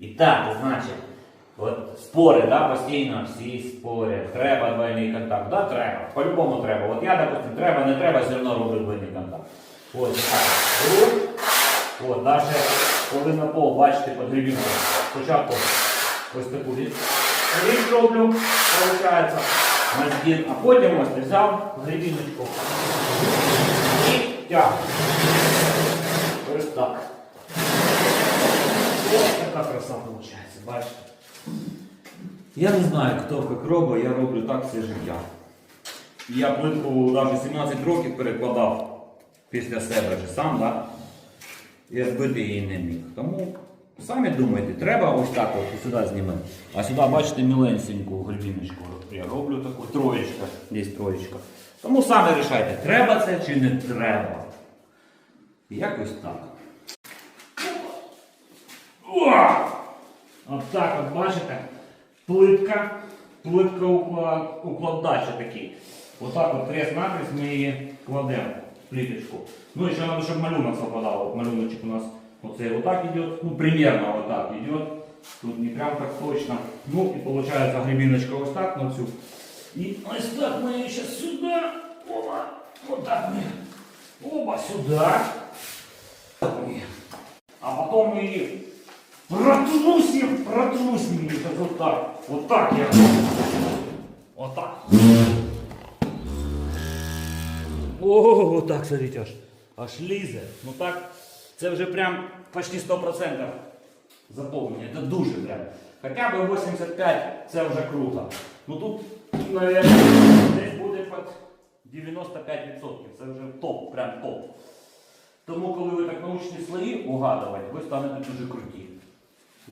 І так, значить, от спори, да, постійно всі спорять. Треба двойний контакт. Да, треба. По-любому треба. От я, допустим, треба, не треба, все одно роблю двойний контакт. Ось так. От, навіть коли на пол, бачите, під грибінкою. Спочатку ось таку річ роблю, виходить, на збір, а потім ось взяв грибіночку і тягну. Ось так. Така краса виходить, бачите? Я не знаю, хто як робить, я роблю так все життя. Я плитку навіть 17 років перекладав після себе вже сам, да? я збити її не міг. Тому самі думайте, треба ось так от сюди знімати. А сюди, бачите, міленсеньку грибіночку я роблю таку троєчка, є троєчка. Тому самі рішайте, треба це чи не треба. Якось так. От так от бачите, плитка, плитка уклад, укладача такий. Отак от крест накрест ми її кладемо плиточку. Ну і ще треба, щоб малюнок совпадав. От малюночок у нас оцей отак йде, ну примерно отак йде. Тут не прям так точно. Ну і виходить гребіночка ось так на цю. І ось так ми її зараз сюди. Оба. Отак ми. Оба сюди. А потом мы их протрусим, протрусим их вот так. Вот так я. Так. О, вот так, смотрите, аж, аж лізе. Ну так, це вже прям почти 100% заповнення. Це дуже прям. Хоча б 85 це вже круто. Ну тут, мабуть, десь буде під 95%. Це вже топ, прям топ. Тому, коли ви так научні слої угадувати, ви станете дуже круті.